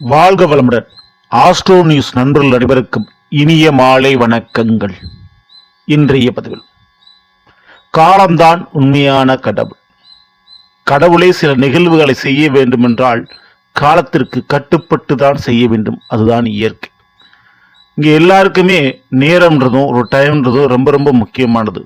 வாழ்க வளமுடன். Astro news நண்பர்கள் அனைவருக்கும் இனிய மாலை வணக்கங்கள். இன்றைய பதிவில் காலம்தான் உண்மையான கடவுள். கடவுளே சில நிகழ்வுகளை செய்ய வேண்டுமென்றால் காலத்திற்கு கட்டுப்பட்டு தான் செய்ய வேண்டும். அதுதான் இயற்கை. இங்கே எல்லாருக்குமே நேரம்ன்றதும் ஒரு டைம்ன்றதும் ரொம்ப ரொம்ப முக்கியமானது.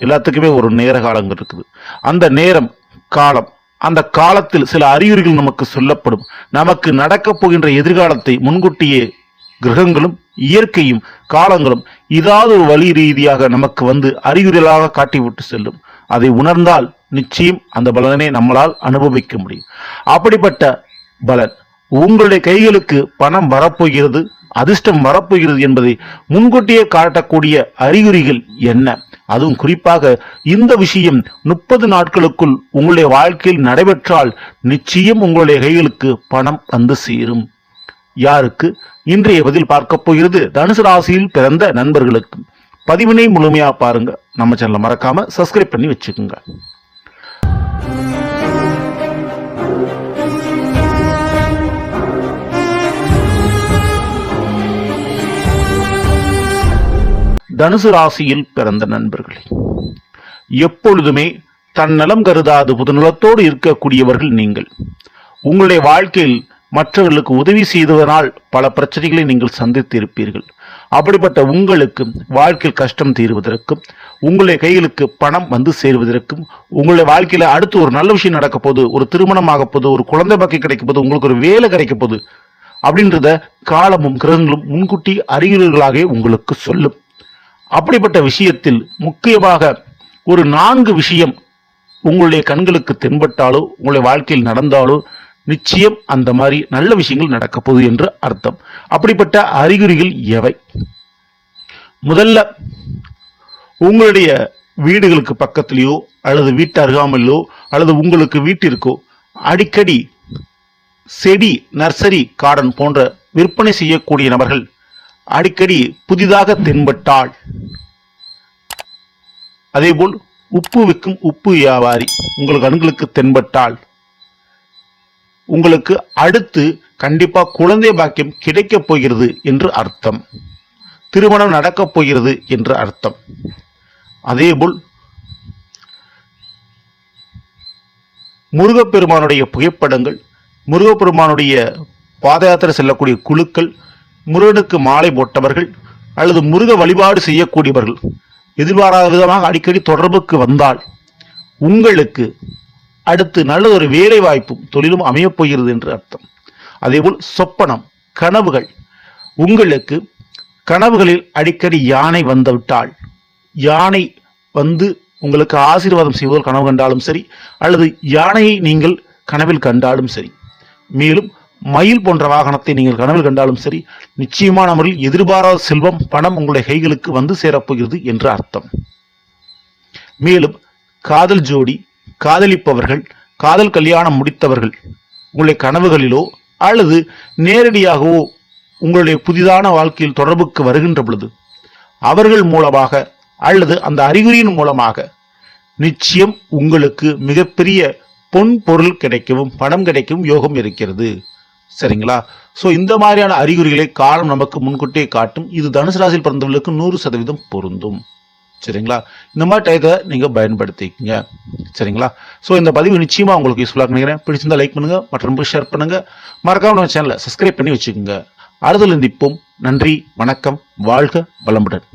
எல்லாத்துக்குமே ஒரு நேர காலங்கள் இருக்குது. அந்த நேரம் காலம் அந்த காலத்தில் சில அறிகுறிகள் நமக்கு சொல்லப்படும். நமக்கு நடக்கப் போகின்ற எதிர்காலத்தை முன்கூட்டியே கிரகங்களும் இயற்கையும் காலங்களும் ஏதாவது ஒரு வழி ரீதியாக நமக்கு வந்து அறிகுறிகளாக காட்டிவிட்டு செல்லும். அதை உணர்ந்தால் நிச்சயம் அந்த பலனை நம்மளால் அனுபவிக்க முடியும். அப்படிப்பட்ட பலன் உங்களுடைய கைகளுக்கு பணம் வரப்போகிறது அதிர்ஷ்டம் வரப்போகிறது என்பதை முன்கூட்டியே காட்டக்கூடிய அறிகுறிகள் என்ன? அதுவும் குறிப்பாக இந்த விஷயம் முப்பது நாட்களுக்குள் உங்களுடைய வாழ்க்கையில் நடைபெற்றால் நிச்சயம் உங்களுடைய கைகளுக்கு பணம் வந்து சேரும். யாருக்கு? இன்றைய பதில் பார்க்க போகிறது தனுசு ராசியில் பிறந்த நண்பர்களுக்கு. பதிவினை முழுமையா பாருங்க. நம்ம சேனலை மறக்காம சப்ஸ்கிரைப் பண்ணி வச்சுக்கோங்க. தனுசு ராசியில் பிறந்த நண்பர்களே எப்பொழுதுமே தன் நலம் கருதாது புதுநலத்தோடு இருக்கக்கூடியவர்கள் நீங்கள். உங்களுடைய வாழ்க்கையில் மற்றவர்களுக்கு உதவி செய்ததனால் பல பிரச்சனைகளை நீங்கள் சந்தித்து இருப்பீர்கள் அப்படிப்பட்ட உங்களுக்கு வாழ்க்கையில் கஷ்டம் தீருவதற்கும் உங்களுடைய கைகளுக்கு பணம் வந்து சேருவதற்கும் உங்களுடைய வாழ்க்கையில் அடுத்து ஒரு நல்ல விஷயம் நடக்க போது ஒரு திருமணமாக போது ஒரு குழந்தை பாக்கி கிடைக்க போது உங்களுக்கு ஒரு வேலை கிடைக்க போது அப்படின்றத காலமும் கிரகங்களும் முன்கூட்டி அறிகுறிகளாகவே உங்களுக்கு சொல்லும். அப்படிப்பட்ட விஷயத்தில் முக்கியமாக ஒரு நான்கு விஷயம் உங்களுடைய கண்களுக்கு தென்பட்டாலோ உங்களுடைய வாழ்க்கையில் நடந்தாலோ நிச்சயம் அந்த மாதிரி நல்ல விஷயங்கள் நடக்க போகுது என்று அர்த்தம். அப்படிப்பட்ட அறிகுறிகள் எவை? முதல்ல உங்களுடைய வீடுகளுக்கு பக்கத்திலேயோ அல்லது வீட்டு அருகாமலோ அல்லது உங்களுக்கு வீட்டிற்கோ அடிக்கடி செடி நர்சரி கார்டன் போன்ற விற்பனை செய்யக்கூடிய நபர்கள் அடிக்கடி புதிதாக தென்பட்டால் அதேபோல் உப்பு விற்கும் உப்பு வியாபாரி உங்கள் கண்களுக்கு தென்பட்டால் உங்களுக்கு அடுத்து கண்டிப்பா குழந்தை பாக்கியம் கிடைக்கப் போகிறது என்று அர்த்தம். திருமணம் நடக்கப் போகிறது என்று அர்த்தம். அதேபோல் முருகப்பெருமானுடைய புகைப்படங்கள் முருகப்பெருமானுடைய பாத யாத்திரை செல்லக்கூடிய குழுக்கள் முருகனுக்கு மாலை போட்டவர்கள் அல்லது முருக வழிபாடு செய்யக்கூடியவர்கள் எதிர்பாராத விதமாக அடிக்கடி தொடர்புக்கு வந்தால் உங்களுக்கு அடுத்து நல்ல ஒரு வேலை வாய்ப்பும் தொழிலும் அமையப் போகிறது என்று அர்த்தம். அதேபோல் சொப்பனம் கனவுகள். உங்களுக்கு கனவுகளில் அடிக்கடி யானை வந்துவிட்டால் யானை வந்து உங்களுக்கு ஆசீர்வாதம் செய்வதால் கனவு கண்டாலும் சரி அல்லது யானையை நீங்கள் கனவில் கண்டாலும் சரி. மேலும் மயில் போன்ற வாகனத்தை நீங்கள் கனவில் கண்டாலும் சரி நிச்சயமான முறையில் எதிர்பாராத செல்வம் பணம் உங்களுடைய கைகளுக்கு வந்து சேரப்போகிறது என்று அர்த்தம். மேலும் காதல் ஜோடி காதலிப்பவர்கள் காதல் கல்யாணம் முடித்தவர்கள் உங்களுடைய கனவுகளிலோ அல்லது நேரடியாகவோ உங்களுடைய புதிதான வாழ்க்கையில் தொடர்புக்கு வருகின்ற பொழுது அவர்கள் மூலமாக அல்லது அந்த அறிகுறியின் மூலமாக நிச்சயம் உங்களுக்கு மிகப்பெரிய பொன் பொருள் கிடைக்கவும் பணம் கிடைக்கவும் யோகம் இருக்கிறது. சரிங்களா? ஸோ இந்த மாதிரியான அறிகுறிகளை காலம் நமக்கு முன்கூட்டியே காட்டும். இது தனுசு ராசியில் பிறந்தவர்களுக்கு நூறு சதவீதம் பொருந்தும். சரிங்களா? இந்த மாதிரி டயத்தை நீங்கள் பயன்படுத்திக்கங்க. சரிங்களா? ஸோ இந்த பதிவு நிச்சயமாக உங்களுக்கு யூஸ்ஃபுல்லாக நினைக்கிறேன். பிடிச்சிருந்தா லைக் பண்ணுங்கள் மற்றும் ஷேர் பண்ணுங்கள் மறக்காம நம்ம சேனலை சப்ஸ்கிரைப் பண்ணி வச்சுக்கோங்க. அறுதல் நிற்போம் நன்றி வணக்கம் வாழ்க வளமுடன்.